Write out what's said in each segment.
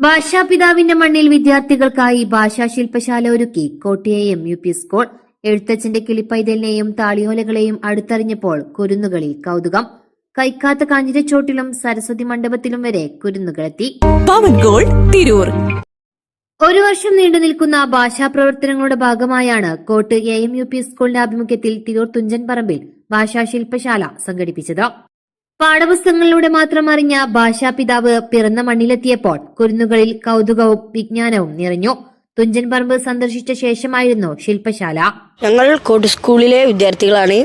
ഭാഷാപിതാവിന്റെ മണ്ണിൽ വിദ്യാർത്ഥികൾക്കായി ഭാഷാ ശില്പശാല ഒരുക്കി കോട്ടയം യു പി സ്കൂൾ. എഴുത്തച്ഛന്റെ കിളിപ്പൈതലിനെയും താളിയോലകളെയും അടുത്തറിഞ്ഞപ്പോൾ കുരുന്നുകളിൽ കൗതുകം. കൈക്കാത്ത കാഞ്ഞിരച്ചോട്ടിലും സരസ്വതി മണ്ഡപത്തിലും വരെ കുരുന്നുകളെത്തി. തിരൂർ. ഒരു വർഷം നീണ്ടു നിൽക്കുന്ന ഭാഷാ പ്രവർത്തനങ്ങളുടെ ഭാഗമായാണ് Kot A M U P സ്കൂളിന്റെ ആഭിമുഖ്യത്തിൽ തിരൂർ തുഞ്ചൻ പറമ്പിൽ ഭാഷാ ശില്പശാല സംഘടിപ്പിച്ചത്. പാഠപുസ്തകങ്ങളിലൂടെ മാത്രം അറിഞ്ഞ ഭാഷാപിതാവ് പിറന്ന മണ്ണിലെത്തിയപ്പോൾ കുരുന്നുകളിൽ കൗതുകവും വിജ്ഞാനവും നിറഞ്ഞു. തുഞ്ചൻ പറമ്പ് സന്ദർശിച്ച ശേഷമായിരുന്നു ശില്പശാല. ഞങ്ങൾ കോട്ട് സ്കൂളിലെ വിദ്യാർത്ഥികളാണ്.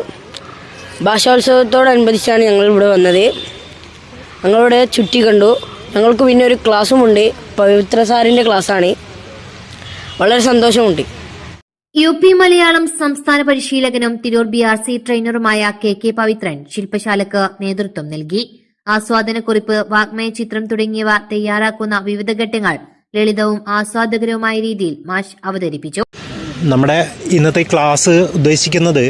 ഭാഷോത്സവത്തോടനുബന്ധിച്ചാണ് ഞങ്ങൾ ഇവിടെ വന്നത്. ഞങ്ങളുടെ ചുറ്റി കണ്ടു. ഞങ്ങൾക്ക് പിന്നെ ഒരു ക്ലാസ്സുമുണ്ട്. പവിത്ര സാറിന്റെ ക്ലാസ്സാണ്. വളരെ സന്തോഷമുണ്ട്. യു പി മലയാളം സംസ്ഥാന പരിശീലകനും തിരൂർ ബി ആർ സി ട്രെയിനറുമായ കെ കെ പവിത്രൻ ശില്പശാലക്ക് നേതൃത്വം നൽകി. ആസ്വാദനക്കുറിപ്പ് വാഗ്മയ ചിത്രം തുടങ്ങിയവ തയ്യാറാക്കുന്ന വിവിധ ഘട്ടങ്ങൾ ലളിതവും ആസ്വാദകരവുമായ രീതിയിൽ മാഷ് അവതരിപ്പിച്ചു. നമ്മുടെ ഇന്നത്തെ ക്ലാസ് ഉദ്ദേശിക്കുന്നത്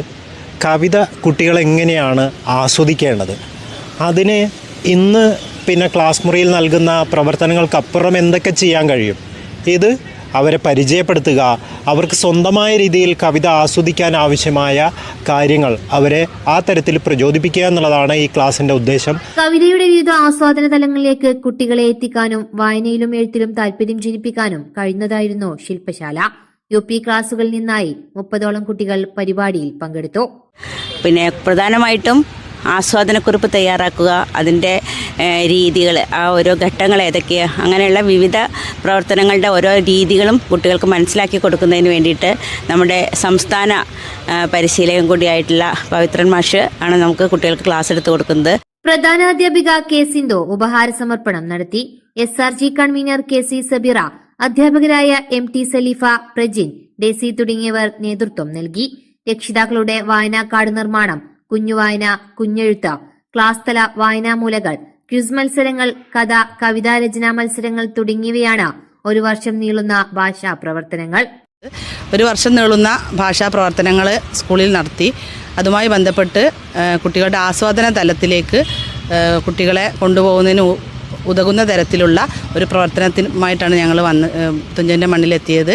കവിത കുട്ടികൾ എങ്ങനെയാണ് ആസ്വദിക്കേണ്ടത്? അതിന് ഇന്ന് പിന്നെ ക്ലാസ് മുറിയിൽ നൽകുന്ന പ്രവർത്തനങ്ങൾക്കപ്പുറം എന്തൊക്കെ ചെയ്യാൻ കഴിയും? ഇത് അവരെ പരിചയപ്പെടുത്തുക അവർക്ക് സ്വന്തമായ രീതിയിൽ കവിത ആസ്വദിക്കാൻ ആവശ്യമായ കാര്യങ്ങൾ അവരെ ആ തരത്തിൽ പ്രചോദിപ്പിക്കുക എന്നുള്ളതാണ് ഈ ക്ലാസിന്റെ ഉദ്ദേശം. കവിതയുടെ വിവിധ ആസ്വാദന തലങ്ങളിലേക്ക് കുട്ടികളെ എത്തിക്കാനും വായനയിലും എഴുത്തിലും താല്പര്യം ജനിപ്പിക്കാനും കഴിയുന്നതായിരുന്നു ശില്പശാല. യു പി ക്ലാസുകളിൽ നിന്നായി മുപ്പതോളം കുട്ടികൾ പരിപാടിയിൽ പങ്കെടുത്തു. പിന്നെ പ്രധാനമായിട്ടും ആസ്വാദനക്കുറിപ്പ് തയ്യാറാക്കുക അതിന്റെ രീതികൾ ആ ഓരോ ഘട്ടങ്ങൾ ഏതൊക്കെയാണ് അങ്ങനെയുള്ള വിവിധ പ്രവർത്തനങ്ങളുടെ ഓരോ രീതികളും കുട്ടികൾക്ക് മനസ്സിലാക്കി കൊടുക്കുന്നതിന് വേണ്ടിയിട്ട് നമ്മുടെ സംസ്ഥാന പരിശീലകൻ കൂടിയായിട്ടുള്ള പവിത്രൻ മാഷ് ആണ് നമുക്ക് കുട്ടികൾക്ക് ക്ലാസ് എടുത്ത് കൊടുക്കുന്നത്. പ്രധാനാധ്യാപിക കെ സിന്ധു ഉപഹാര സമർപ്പണം നടത്തി S R G convenor K C Sabira അധ്യാപകരായ എം ടി സലീഫ പ്രജിൻ ഡെസി തുടങ്ങിയവർ നേതൃത്വം നൽകി. രക്ഷിതാക്കളുടെ വായനാ കാർഡ് നിർമ്മാണം കുഞ്ഞുവായന കുഞ്ഞെഴുത്ത് ക്ലാസ് തല വായനാമൂലകൾ ക്വിസ് മത്സരങ്ങൾ കഥ കവിതാ രചനാ മത്സരങ്ങൾ തുടങ്ങിയവയാണ് ഒരു വർഷം നീളുന്ന ഭാഷാ പ്രവർത്തനങ്ങൾ. ഒരു വർഷം നീളുന്ന ഭാഷാ പ്രവർത്തനങ്ങൾ സ്കൂളിൽ നടത്തി. അതുമായി ബന്ധപ്പെട്ട് കുട്ടികളുടെ ആസ്വാദന തലത്തിലേക്ക് കുട്ടികളെ കൊണ്ടുപോകുന്നതിന് ഉതകുന്ന തരത്തിലുള്ള ഒരു പ്രവർത്തനത്തിനുമായിട്ടാണ് ഞങ്ങൾ വന്ന് തുഞ്ചന്റെ മണ്ണിലെത്തിയത്.